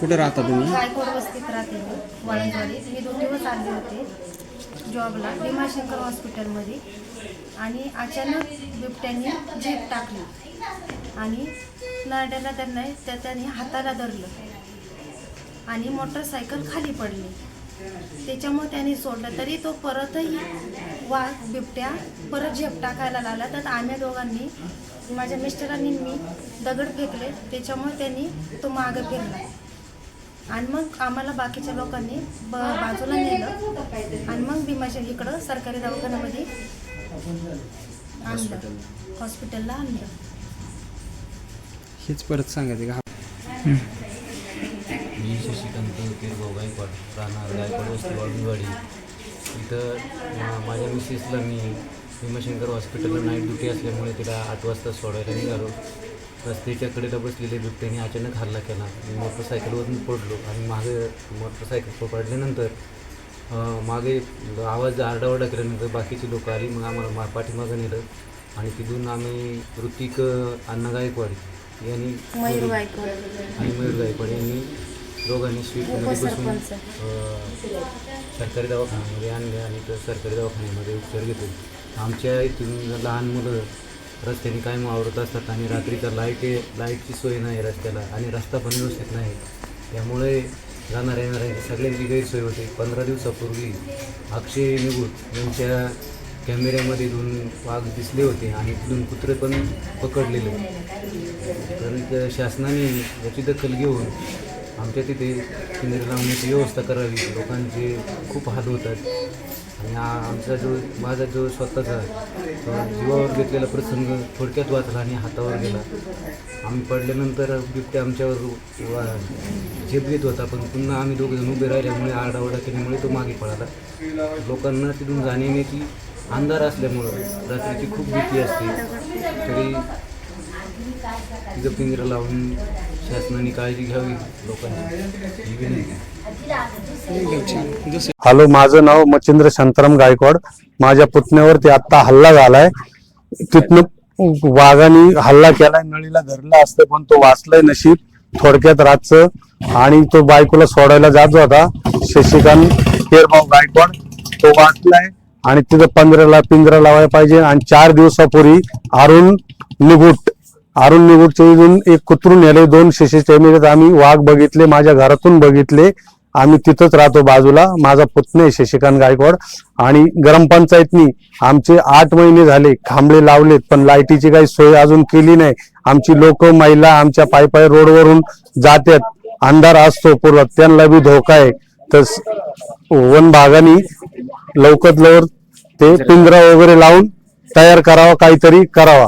कुठे राहता तुम्ही? गायकवाड वस्तीत राहते मी मी दोन दिवस आले होते जॉबला भीमाशंकर हॉस्पिटलमध्ये. आणि अचानक बिबट्याने झेप टाकली. आणि नारड्याला त्यांना त्या त्याने हाताला धरलं. आणि मोटरसायकल खाली पडली. त्याच्यामुळे त्याने सोडलं. तरी तो परतही वाघ बिबट्या परत झेप टाकायला लागला. तर आम्ही दोघांनी माझ्या मिस्टरांनी मी दगड फेकले. त्याच्यामुळे त्यांनी तो मागं फिरला. आणि मग आम्हाला बाकीच्या लोकांनी ब बाजूला नेलं. आणि मग भीमाच्या इकडं सरकारी दवाखान्यामध्ये आणलं. हॉस्पिटलला आणलं. हेच परत सांगायचं का? मी शशिकांत किरभाऊ गायकवाड राहणार गायकवाड वस्ती वाळूंजवाडी इथं माझ्या मिसेसला मी भीमाशंकर हॉस्पिटलला नाईट ड्युटी असल्यामुळे तिला आठ वाजता सोडायला निघालो. रस्त्याच्या कडेला बसलेल्या बिबट्याने अचानक हल्ला केला. मी मोटरसायकलवरून पडलो आणि मागे मोटरसायकल पडल्यानंतर मागे आवाज आरडाओरडा केल्यानंतर बाकीची लोक आली मग आम्हाला मा पाठीमागं नेलं आणि तिथून आम्ही ऋतिक अण्णा गायकवाड यांनी आणि मयूर गायकवाड यांनी दोघांनी स्वीटमध्ये बसून सरकारी दवाखान्यामध्ये आणले आणि सरकारी दवाखान्यामध्ये उपचार घेतले. आमच्या इथून लहान मुलं रस्त्याने कायम वावरत असतात आणि रात्रीचा लाइट लाईटची सोय नाही रस्त्याला आणि रस्ता पण व्यवस्थित नाही. त्यामुळे जाणार येणाऱ्या सगळ्यांची गैरसोय होते. पंधरा दिवसापूर्वी अक्षय निगूट यांच्या कॅमेऱ्यामध्ये दोन वाघ दिसले होते आणि दोन कुत्रे पण पकडलेले. तर शासनाने याची दखल घेऊन आमच्या तिथे पिंजरे लावण्याची व्यवस्था करावी. लोकांचे खूप हाल होतात. आणि आमचा जो माझा जो स्वतःचा जीवावर घेतलेला प्रसंग थोडक्यात वाचला आणि हातावर गेला. आम्ही पडल्यानंतर बिबट्या आमच्यावर वा झेप घेत होता पण पुन्हा आम्ही दोघंजण उभे राहिल्यामुळे आरडाओरडा केल्यामुळे तो मागे पळाला. लोकांना तिथून जाण्याची अंधार असल्यामुळं रात्रीची खूप भीती असते. तरी तिथं पिंजरा लावून शासनाने काळजी घ्यावी लोकांची हॅलो माझं नाव मच्छिंद्र शांताराम गायकवाड. माझ्या पुतण्यावरती आता हल्ला झालाय. तिथनं वाघाने हल्ला केलाय नळीला धरला असतं पण तो वाचलाय नशीब थोडक्यात रातचं. आणि तो बायकोला सोडायला जात होता शशिकांत केरभाऊ गायकवाड. तो वाचलाय आणि तिथं पंधराला पिंजरा लावायला पाहिजे. आणि चार दिवसापूर्वी अरुण निगुट अरुण निगुटच्या इथून एक कुत्रून नेले दोन शिशी कॅमेऱ्यात आम्ही वाघ बघितले माझ्या घरातून बघितले. आम्ही तिथंच राहतो बाजूला. माझा पुतणे आहे शशिकांत गायकवाड. आणि ग्रामपंचायतनी आमचे आठ महिने झाले खांबळे लावलेत पण लाईटीची काही सोय अजून केली नाही. आमची लोक महिला आमच्या पाय पाय रोडवरून जातात अंधार असतो पूर्व त्यांना बी धोका आहे. तर वन भागाने लवकर लवकर ते पिंजरा वगैरे लावून तयार करावा काहीतरी करावा.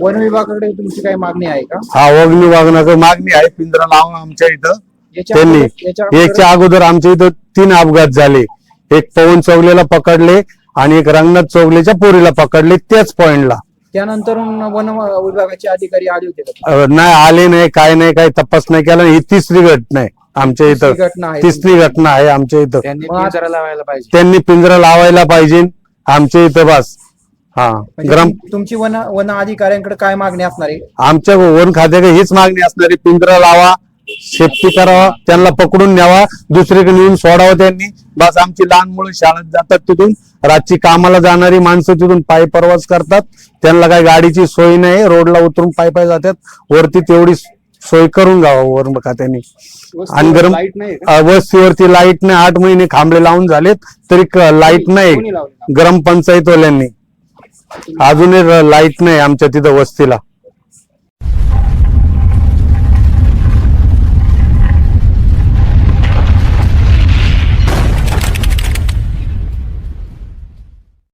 वन विभागाकडे तुमची काही मागणी आहे का? हा अग्नी वागण्याचं मागणी आहे. पिंजरा लावा आमच्या इथं याच्या त्यांनी. अगोदर- याच्या अगोदर- याच्या अगोदर आमच्या इथं तीन अपघात झाले. एक पवन चौगलेला पकडले आणि एक रंगनाथ चौगलेच्या पोरीला पकडले त्याच पॉइंटला. त्यानंतर वन विभागाचे अधिकारी आले होते का? नाही आले नाही काय नाही काही तपास नाही केला. ही तिसरी घटना आहे आमच्या इथं. घटना आहे तिसरी घटना आहे आमच्या इथं. त्यांनी मग पिंजरा लावायला पाहिजे. त्यांनी पिंजरा लावायला पाहिजे. आमच्या इथं बस. हा. म्हणजे ग्राम तुम- तुमची वन वन अधिकाऱ्यांकडे काय मागणी असणार आहे? आमच्या वन खात्याकडे हीच मागणी असणारी पिंजरा लावा सेफ्टी करावा त्यांना पकडून न्यावा दुसरीकडे नेऊन सोडावं त्यांनी. बस आमची लहान मुलं शाळेत जातात तिथून. रातची कामाला जाणारी माणसं तिथून पायी प्रवास करतात. त्यांना काही गाडीची सोय नाही रोडला उतरून पायी पायी जातात. वरती तेवढी सोय करून घ्यावा वर खात्याने. आणि गरम अ, वस्तीवरती लाइट नाही. आठ महिने खांबळे लावून झालेत तरी लाइट नाही? ग्रामपंचायतवाल्यांनी अजूनही लाइट नाही आमच्या तिथं वस्तीला.